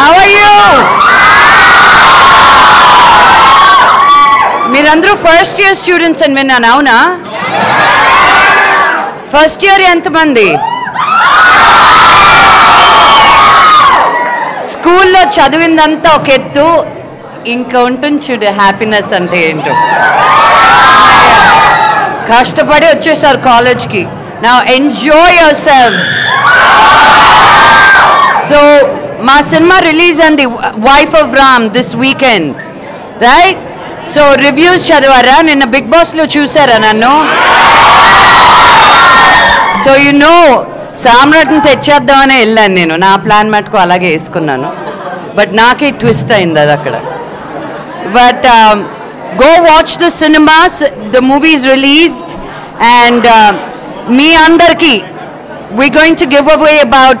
How are you మీరందరూ first year students అని విన్నాను అవునా? ఫస్ట్ ఇయర్ ఎంతమంది? స్కూల్లో చదివిందంతా ఒక ఎత్తు ఇంకా ఉంటుంది చూడు హ్యాపీనెస్ అంటే ఏంటో. కష్టపడి వచ్చేసారు కాలేజ్కి నా ఎంజాయ్ యువర్ సెల్ఫ్ మా సినిమా రిలీజ్ అంది wife of Ram this weekend right so reviews చదివారా? నిన్న బిగ్ బాస్లో చూసారా నన్ను? సో యు నో సామ్రాట్ని తెచ్చేద్దామనే వెళ్ళాను నేను. నా ప్లాన్ మటుకు అలాగే వేసుకున్నాను. బట్ నాకే ట్విస్ట్ అయింది అది అక్కడ. But go watch the cinemas the movies released and మీ అందరికీ we going to give away about